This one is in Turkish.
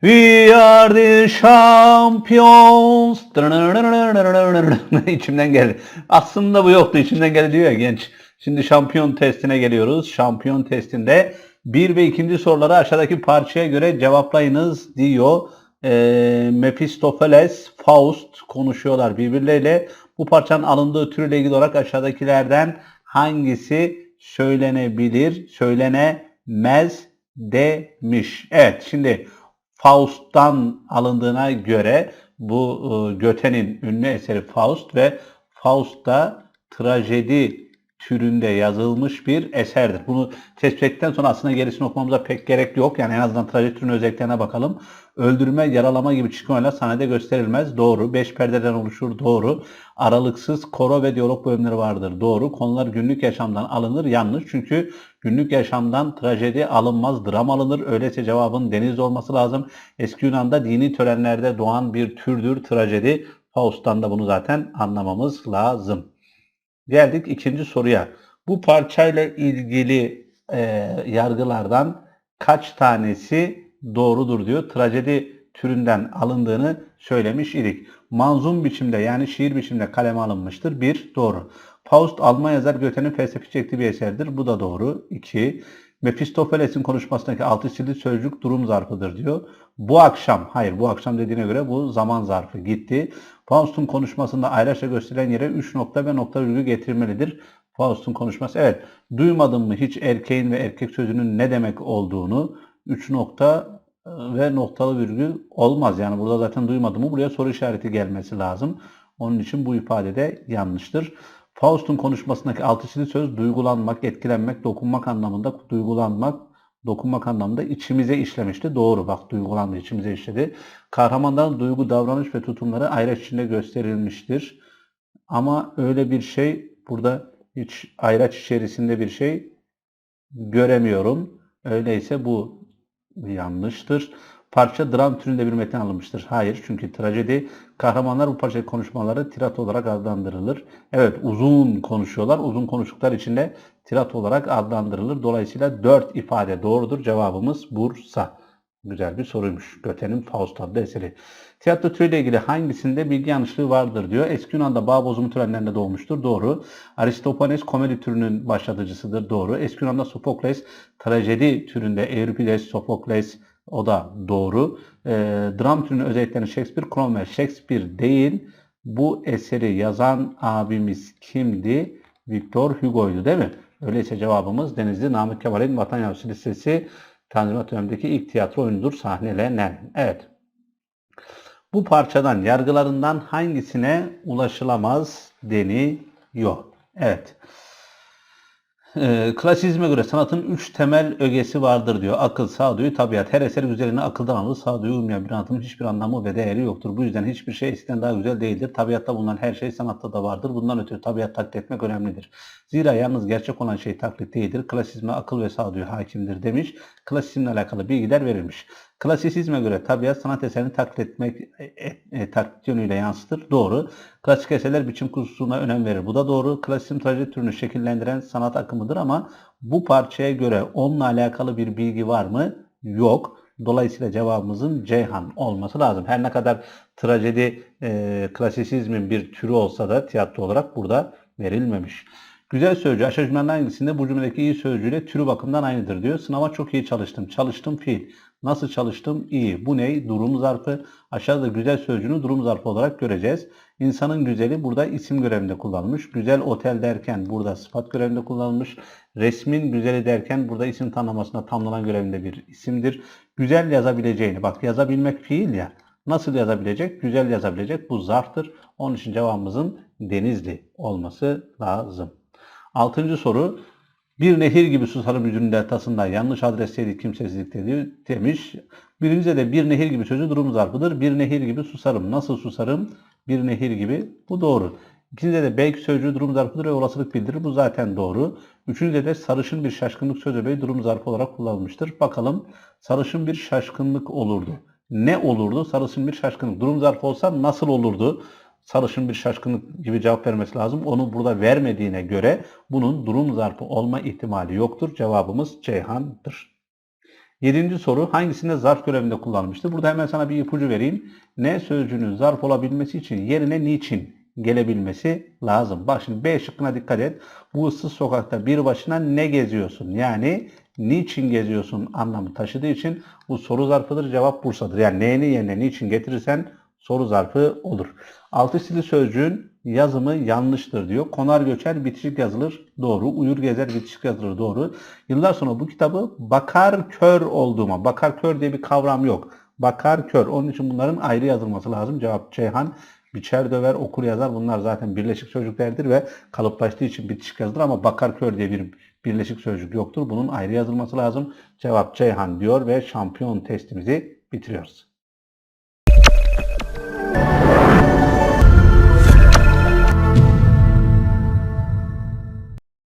We are the champions. İçimden geldi. Aslında bu yoktu. İçimden geldi diyor ya genç. Şimdi şampiyon testine geliyoruz. Şampiyon testinde bir ve ikinci soruları aşağıdaki parçaya göre cevaplayınız diyor. Ee, Mephistopheles, Faust konuşuyorlar birbirleriyle. Bu parçanın alındığı türle ilgili olarak aşağıdakilerden hangisi söylenebilir, söylenemez demiş. Evet şimdi Faust'tan alındığına göre bu e, Göte'nin ünlü eseri Faust ve Faust'ta trajedi türünde yazılmış bir eserdir. Bunu tespit ettikten sonra aslında gerisini okumamıza pek gerek yok. Yani en azından türünün özelliklerine bakalım. Öldürme, yaralama gibi çıkmayla sahnede gösterilmez. Doğru. Beş perdeden oluşur. Doğru. Aralıksız koro ve diyalog bölümleri vardır. Doğru. Konular günlük yaşamdan alınır. Yanlış. Çünkü günlük yaşamdan trajedi alınmaz. Dram alınır. Öyleyse cevabın denizde olması lazım. Eski Yunan'da dini törenlerde doğan bir türdür trajedi. Faust'tan da bunu zaten anlamamız lazım. Geldik ikinci soruya. Bu parçayla ilgili e, yargılardan kaç tanesi doğrudur diyor. Trajedi türünden alındığını söylemiş idik. Manzum biçimde yani şiir biçimde kaleme alınmıştır. Bir, doğru. Faust Alman yazar Göte'nin felsefi çektiği bir eserdir. Bu da doğru. İki, Mephistopheles'in konuşmasındaki altı çizili sözcük durum zarfıdır diyor. Bu akşam, hayır bu akşam dediğine göre bu zaman zarfı gitti. Faust'un konuşmasında ayraçla gösterilen yere 3 nokta ve nokta virgül getirmelidir. Faust'un konuşması. Evet, duymadın mı hiç erkeğin ve erkek sözünün ne demek olduğunu 3 nokta e, ve noktalı virgül olmaz. Yani burada zaten duymadım mı buraya soru işareti gelmesi lazım. Onun için bu ifade de yanlıştır. Faust'un konuşmasındaki altı söz duygulanmak, etkilenmek, dokunmak anlamında duygulanmak, dokunmak anlamında içimize işlemişti. Doğru bak duygulandı, içimize işledi. Kahramanların duygu, davranış ve tutumları ayraç içinde gösterilmiştir. Ama öyle bir şey burada hiç ayraç içerisinde bir şey göremiyorum. Öyleyse bu yanlıştır. Parça dram türünde bir metin alınmıştır. Hayır çünkü trajedi kahramanlar bu parça konuşmaları tirat olarak adlandırılır. Evet uzun konuşuyorlar. Uzun konuştuklar içinde tirat olarak adlandırılır. Dolayısıyla 4 ifade doğrudur. Cevabımız Bursa. Güzel bir soruymuş. Göte'nin Faust adlı eseri. Tiyatro türüyle ilgili hangisinde bilgi yanlışlığı vardır diyor. Eski Yunan'da bağ bozumu törenlerinde doğmuştur. Doğru. Aristofanes komedi türünün başlatıcısıdır. Doğru. Eski Yunan'da Sofokles trajedi türünde Euripides, Sofokles o da doğru. E, dram türünün özelliklerini Shakespeare, Cromwell. Shakespeare değil. Bu eseri yazan abimiz kimdi? Victor Hugo'ydu değil mi? Öyleyse cevabımız Denizli Namık Kemal'in Vatan Yavrusu Lisesi Tanzimat dönemindeki ilk tiyatro oyunudur sahnelenen. Evet. Bu parçadan yargılarından hangisine ulaşılamaz deniyor? Evet. Ee, klasizme göre sanatın üç temel ögesi vardır diyor. Akıl, sağduyu, tabiat. Her eser üzerine akıldan alır. Sağduyu uymayan bir anlatımın hiçbir anlamı ve değeri yoktur. Bu yüzden hiçbir şey eskiden daha güzel değildir. Tabiatta bulunan her şey sanatta da vardır. Bundan ötürü tabiat taklit etmek önemlidir. Zira yalnız gerçek olan şey taklit değildir. Klasizme akıl ve sağduyu hakimdir demiş. Klasizmle alakalı bilgiler verilmiş. Klasisizme göre tabiat sanat eserini taklit etmek e, e, e, taklit yönüyle yansıtır. Doğru. Klasik eserler biçim kusuruna önem verir. Bu da doğru. Klasizm trajedi türünü şekillendiren sanat akımıdır ama bu parçaya göre onunla alakalı bir bilgi var mı? Yok. Dolayısıyla cevabımızın Ceyhan olması lazım. Her ne kadar trajedi e, klasisizmin bir türü olsa da tiyatro olarak burada verilmemiş. Güzel sözcü aşağı cümlenin hangisinde bu cümledeki iyi sözcüğüyle türü bakımından aynıdır diyor. Sınava çok iyi çalıştım. Çalıştım fiil. Nasıl çalıştım? İyi. Bu ne? Durum zarfı. Aşağıda güzel sözcüğünü durum zarfı olarak göreceğiz. İnsanın güzeli burada isim görevinde kullanılmış. Güzel otel derken burada sıfat görevinde kullanılmış. Resmin güzeli derken burada isim tanımlamasına tamlanan görevinde bir isimdir. Güzel yazabileceğini. Bak yazabilmek fiil ya. Nasıl yazabilecek? Güzel yazabilecek. Bu zarftır. Onun için cevabımızın Denizli olması lazım. Altıncı soru. Bir nehir gibi susarım yüzünün deltasında yanlış adresteydi kimsesizlik dedi demiş. Birincide de bir nehir gibi sözü durum zarfıdır. Bir nehir gibi susarım. Nasıl susarım? Bir nehir gibi. Bu doğru. İkincide de belki sözcüğü durum zarfıdır ve olasılık bildirir. Bu zaten doğru. Üçüncüde de sarışın bir şaşkınlık sözü öbeği durum zarfı olarak kullanılmıştır. Bakalım sarışın bir şaşkınlık olurdu. Ne olurdu? Sarışın bir şaşkınlık. Durum zarfı olsa nasıl olurdu? Sarışın bir şaşkınlık gibi cevap vermesi lazım. Onu burada vermediğine göre bunun durum zarfı olma ihtimali yoktur. Cevabımız Ceyhan'dır. Yedinci soru hangisinde zarf görevinde kullanılmıştır? Burada hemen sana bir ipucu vereyim. Ne sözcüğünün zarf olabilmesi için yerine niçin gelebilmesi lazım. Bak şimdi B şıkkına dikkat et. Bu ıssız sokakta bir başına ne geziyorsun? Yani niçin geziyorsun anlamı taşıdığı için bu soru zarfıdır. Cevap Bursa'dır. Yani neyini yerine niçin getirirsen soru zarfı olur. Altı stili sözcüğün yazımı yanlıştır diyor. Konar göçer bitişik yazılır doğru. Uyur gezer bitişik yazılır doğru. Yıllar sonra bu kitabı bakar kör olduğuma. Bakar kör diye bir kavram yok. Bakar kör. Onun için bunların ayrı yazılması lazım. Cevap Ceyhan. Biçer döver okur yazar bunlar zaten birleşik sözcüklerdir ve kalıplaştığı için bitişik yazılır ama bakar kör diye bir birleşik sözcük yoktur. Bunun ayrı yazılması lazım. Cevap Ceyhan diyor ve şampiyon testimizi bitiriyoruz. Thank you.